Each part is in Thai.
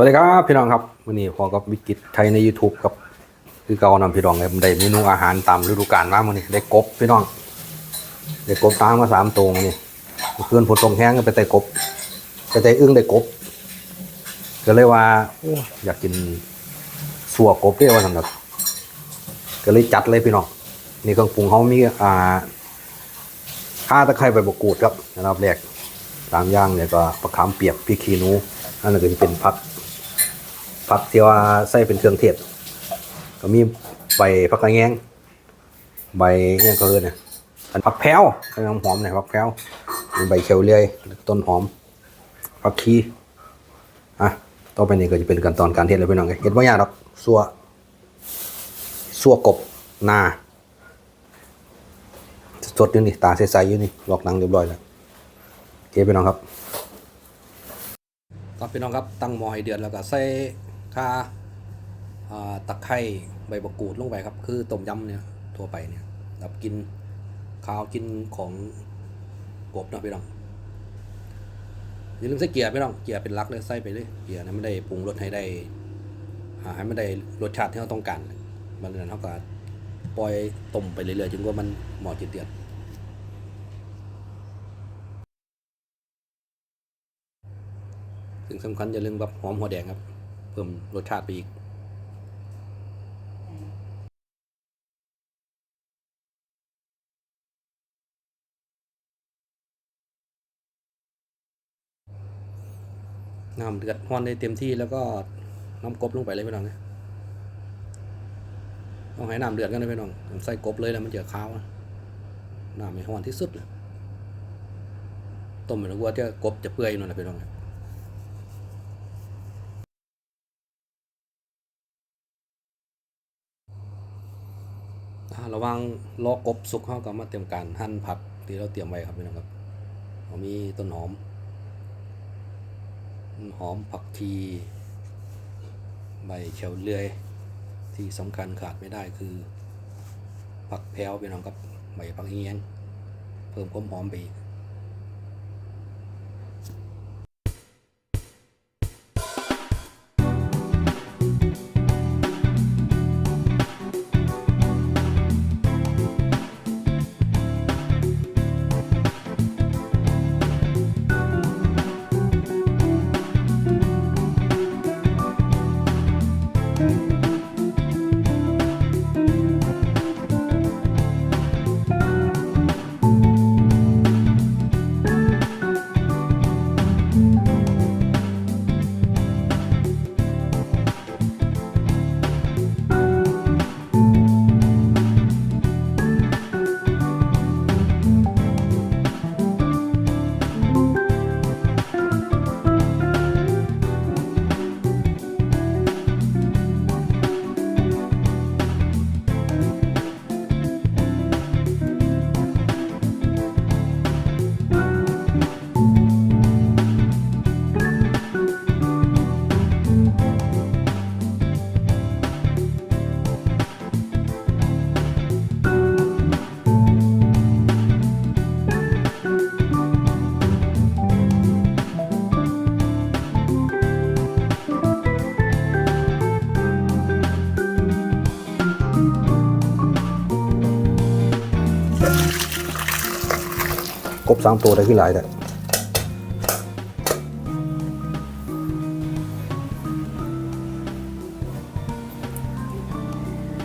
วัสดีครับพี่น้องครับวันนี้พอกับวิกฤตไทยใน YouTube ครับ คือเกานำพี่น้องเลยผมได้เมนูอาหารตามฤดูกาลมาเมื่อนี้ได้กบพี่น้อง ได้กบตามมาสามตัวนี่เพื่อนผลตรงแห้งก็ไปไต่กบไปไต่อึ้งได้กบ ก็เลยว่าออยากกินสัวกบเรียกว่าสำหรับก็เลยจัดเลยพี่น้องนี่เครื่องปรุงเขามีอ่าข่าตะไคร้ใบมะกรูดครับนะครับแรกตามอย่างเนี่ยก็ประคำเปียกพริกขี้หนูอันนั้นก็จะเป็นผัก ผักที่ว่าใส่เป็นเครื่องเทศก็มีใบผักกระแยงใบเนี่ยก็คือเนี่ยผักแพรวใบหอมเนี่ยผักแพรวมีใบเขียวเลื่อยต้นหอมผักชีอะต่อไปนี้ก็จะเป็นขั้นตอนการเทศเลยพี่น้องเห็ดว่ายากหรอกสัวสัวกบนาสดอยู่นี่ตาใสๆอยู่นี่ลอกหนังเรียบร้อยแล้วโอเคพี่น้องครับครับพี่น้องครับตั้งหม้อให้เดือดแล้วก็ใส่ ข่าตะไคร้ใบมะกรูดลงไปครับ คือต้มยำเนี่ยทั่วไปเนี่ยแบบกินข้าวกินของกบนะพี่น้องอย่าลืมใส่เกียร์พี่น้องเกียร์เป็นลักเลยใส่ไปเลยเกียร์นั้นไม่ได้ปรุงรสให้ได้หาให้ไม่ได้รสชาติที่เราต้องการมันนั้นเขาก็ปล่อยต้มไปเรื่อยๆจนกว่ามันหมอจะเดือดสิ่งสำคัญอย่าลืมแบบหอมหัวแดงครับ พิ่มรสชาติไปอีกน้ำเดือดฮอนได้เต็มที่แล้วก็น้ำกบลงไปเลยพี่น้องนะต้องให้น้ำเดือดกันนะพี่น้องผมใส่กบเลยแล้วมันจะขาวนะน้ำไม่ฮอนที่สุดเลยต้มไปแล้วว่าจะกบจะเปื่อยนั่นแหละพี่น้องนะ ระวังลอกบสุกเข้ากับมาเตรียมการหั่นผักที่เราเตรียมไว้ครับพี่น้องครับมีต้นหอม หอมผักชีใบเขียวเลื่อย ที่สำคัญขาดไม่ได้คือ ผักแพลวพี่น้องครับใบผักเอียง เพิ่มความหอมไปอีก บสามตัวได้ขึ้นหลายแต่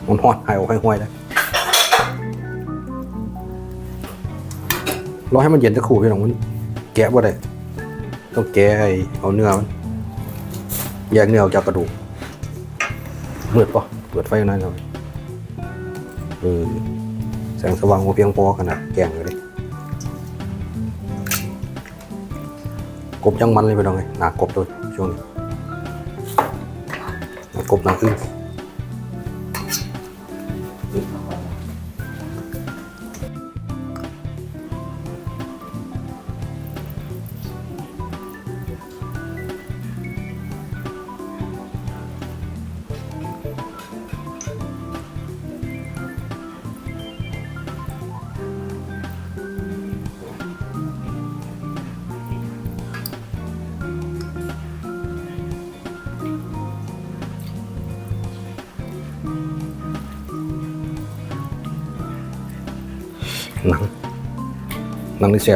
มันหอดหายออกห้ห้วยแล้รอให้มันเย็นจะขู่พี่น้องมันแกะบ่ได้ต้องแกะไอ้เอาเนื้อมันแยกเนื้อออกจากกระดูกมืดปะเปิดไฟหน่อยหน่อยเออแสงสว่างบ่เพียงพอขนาดแกงเลย กบยังมันเลยไปลองไงหนากบเลยช่วงนี้หนากบหนาขึ้น หนังหนังนี่แซ่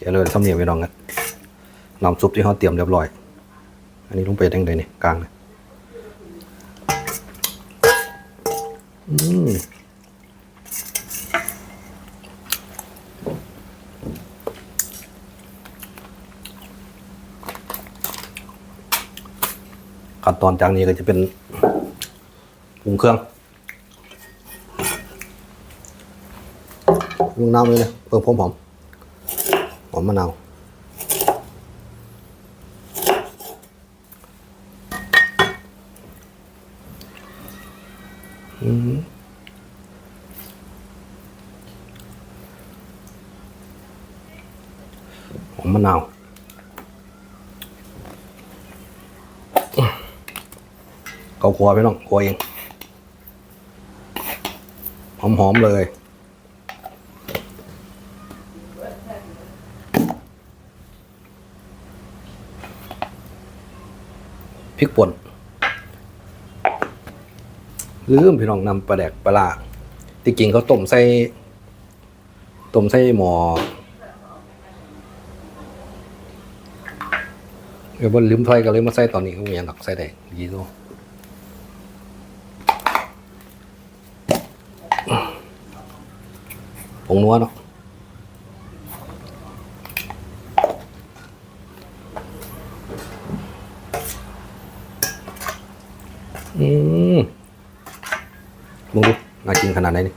เลยเหนียวตุยตุยๆนี่เจริญสำเนียงไปลองกันน้ำซุปที่เขาเตรียมเรียบร้อย อันนี้ลงไปยังไงนี่กลางเลยอืมขั้นตอนจากนี้ก็จะเป็นปรุงเครื่องปรุงน้ำเลยนะเพิ่มความหอม หอมมะนาวอืมหอมมะนาวเขาครัวไปน้องครัวเอง หอม ๆ เลย พริกป่นลืมพี่น้องนำปลาแดกปลาร้าที่จริงเขาต้มใส่ต้มใส่หมอเออบนลืมถ้อยก็เลยมาใส่ตอนนี้ก็มีอย่างดอกใส่ได้ยีโซผงนัวเนาะ อืมมึงดูน่ากินขนาดไหนนี่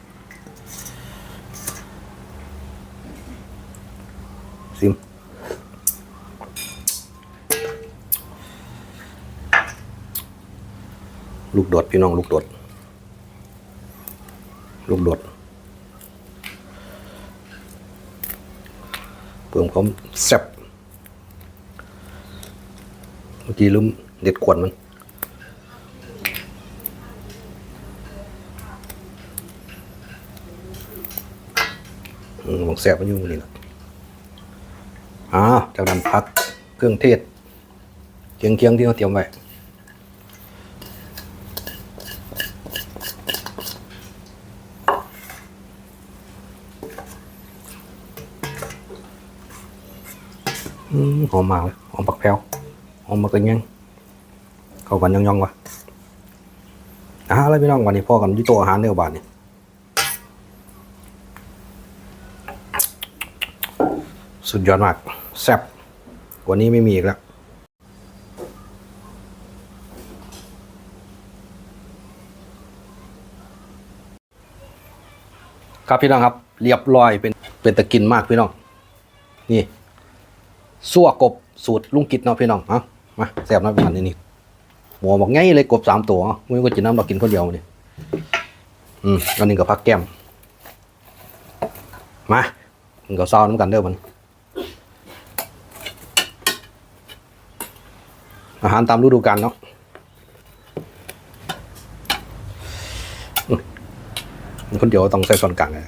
ซิมลูกโดดพี่น้องลูกโดดลูกโดดเพิ่มความแซ่บเมื่อกี้ลืมเด็ดขวดมัน หมกแสบมันอยู่นี่แหละอ่าจากนั้นพักเครื่องเทศเคียงเคียงที่เราเตรียมไว้อืมหอมมากเลยหอมปักแพรวหอมมากเลยยังเข้ากันย่องๆวะอ่าแล้วพี่น้องวันนี้พ่อกันยี่ตัวอาหารเนื้อบาทนี่ย สุดยอดมาก แซ่บกว่านี้ไม่มีอีกแล้วครับพี่น้องครับ เรียบร้อยเป็นเป็นตะกินมากพี่น้อง นี่ซั่วกบสูตรลุงกิจเนาะพี่น้องเอามาแซ่บน้อยประมาณนี้นี่หัวบอกไงเลยกบสามตัวมึงก็กินน้ำเรากินคนเดียวนี่อืมอันนี้ก็พักแก้มมามันก็เศร้าน้ำกันเด้อมัน อาหารตามฤดูกาลเนาะคนเดียวต้องใส่ส่วนกลางเลย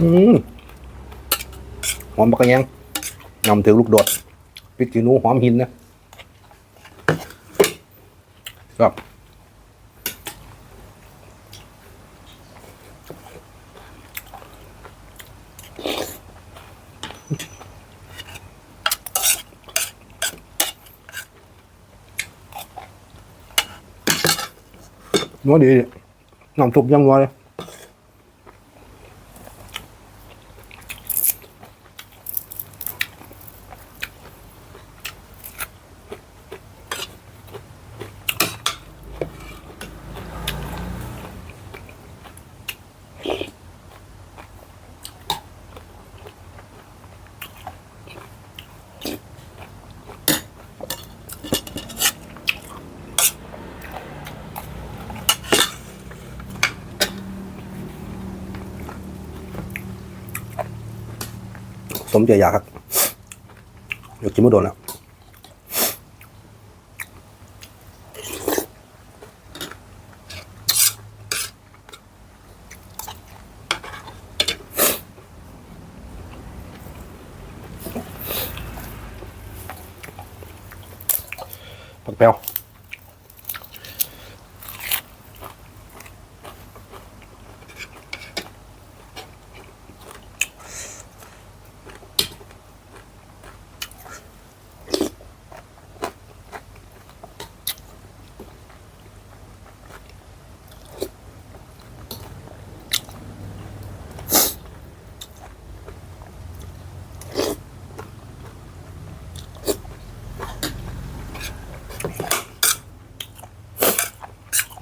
อืมหอมบักกะแยงนำถึงลูกโดดพริกขี้หนูหอมหินนะครับ นัวดีน้ำซุปยังนัวเลย ผมจะอยากครับอยากกินม่โดนแล้วผักแป้ว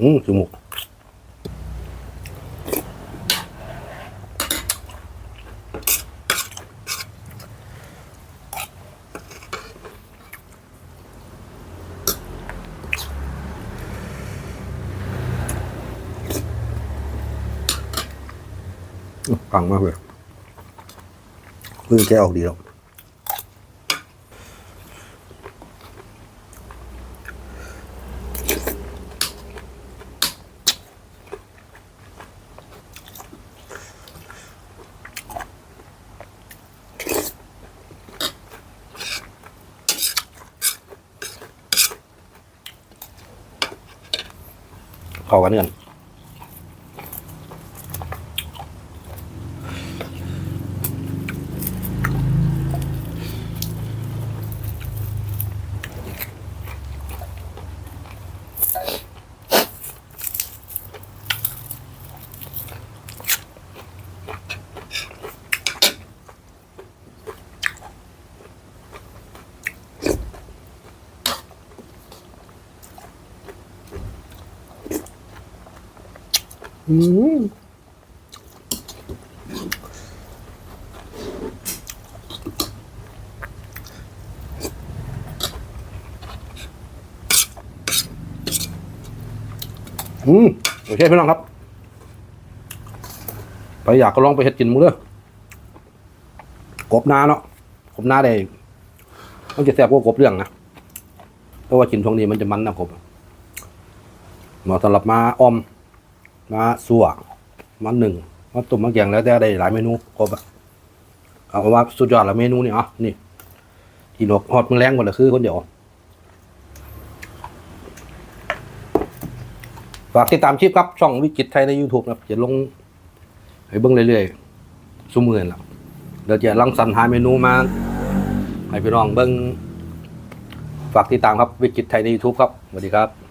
อืมจมูกปังมากเลยเพิ่งแกะออกดีแล้ว เข้ากันเงิน อืมอืมโอเคพี่น้องครับ ไปอยากก็ลองไปเห็ดกินมือเด้อกบนาเนาะกบนาได้มันจะแซ่บกว่ากบเรื่องนะเพราะว่ากินช่วงนี้มันจะมันนะกบเหมาะสำหรับมาออม มาสัวมาหนึ่งมาตุ่มมาแกงแล้วแต่ได้หลายเมนูครบเอาว่าสุดยอดละเมนูนี่อะนี่กินหกฮอดมือแรงหมดเลยคือคนเดียวฝากติดตามคลิปครับ ช่องวิจิตไทยใน YouTube นะจะลงให้เบิ้งเรื่อยๆซุ้มเงินละเดี๋ยวจะลังสรรหาเมนูมาให้พี่น้องเบิ้งฝากติดตามครับวิจิตไทยใน YouTube ครับสวัสดีครับ